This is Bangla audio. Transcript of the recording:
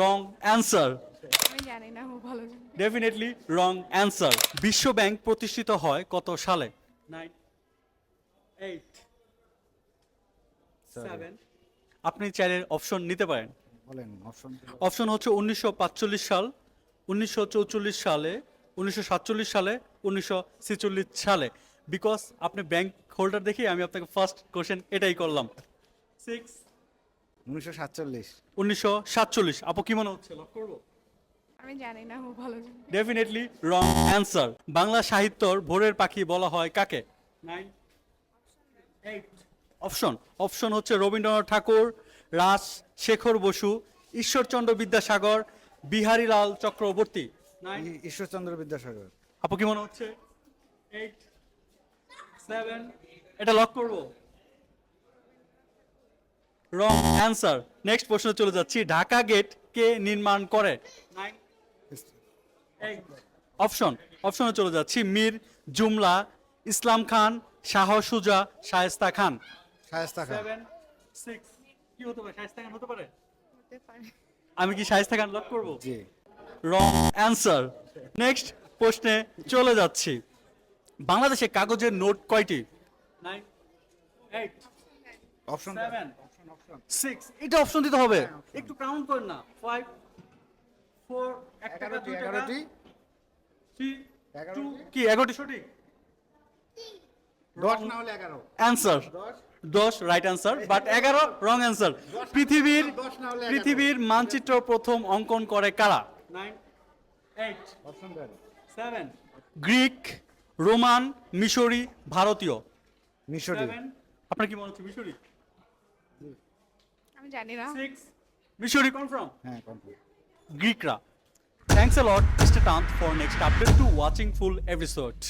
Wrong answer definitely wrong answer বিশ্ব ব্যাংক প্রতিষ্ঠিত হয় কত সালে? নাইন এইট সেভেন আপনি চাইলে অপশন নিতে পারেন। অপশন অপশন হচ্ছে উনিশশো পাঁচচল্লিশ সাল উনিশশো চৌচল্লিশ সালে উনিশশো সাতচল্লিশ সালে উনিশশো ছেচল্লিশ সালে। বিকজ আপনি ব্যাংক হোল্ডার দেখে আমি আপনাকে ফার্স্ট কোশ্চেন এটাই করলাম। সিক্স উনিশশো সাতচল্লিশ। উনিশশো সাতচল্লিশ। আপু কি মনে হচ্ছে? লক করব? আমি জানি না ও ভালো ডেফিনেটলি রং অ্যান্সার বাংলা সাহিত্যর ভোরের পাখি বলা হয় কাকে? নাইন অপশন অপশন হচ্ছে রবীন্দ্রনাথ ঠাকুর রাস শেখর বসু ঈশ্বরচন্দ্র বিদ্যাসাগর বিহারীলাল চক্রবর্তী। ঈশ্বরচন্দ্র বিদ্যাসাগর। আপু কি মনে হচ্ছে? এইট সেভেন এটা লক করব? রং অ্যান্সার নেক্সট প্রশ্ন চলে যাচ্ছি। ঢাকা গেট কে নির্মাণ করে? অপশন অপশনে চলে যাচ্ছি। মীর জুমলা ইসলাম খান শাহ সুজা শায়েস্তা খান। শায়েস্তা খান। কি হতে পারে? শায়েস্তা খান হতে পারে? আমি কি শায়েস্তা খান লক করব? জি। রং অ্যান্সার নেক্সট প্রশ্নে চলে যাচ্ছি। বাংলাদেশে কাগজের নোট কয়টি? অপশন সিক্স এটা অপশন দিতে হবে। একটু কাউন্ট করেন না। ফাইভ ফোর এক টাকা দুই টাকা থ্রি? টু। কি এগারোটি সঠিক। দশ না হলে এগারো। অ্যান্সার দশ। রাইট অ্যান্সার বাট এগারো রং অ্যান্সার পৃথিবীর। পৃথিবীর মানচিত্র প্রথম অঙ্কন করে কারা? গ্রিক রোমান মিশরি ভারতীয়। মিশরি। আপনার কি মনে হচ্ছে মিশরি? আমি জানি না সিক্স মিশরি কনফার্ম হ্যাঁ কনফার্ম গ্রিকরা Thanks a lot, Mr. Tant, for next update to watching full episode.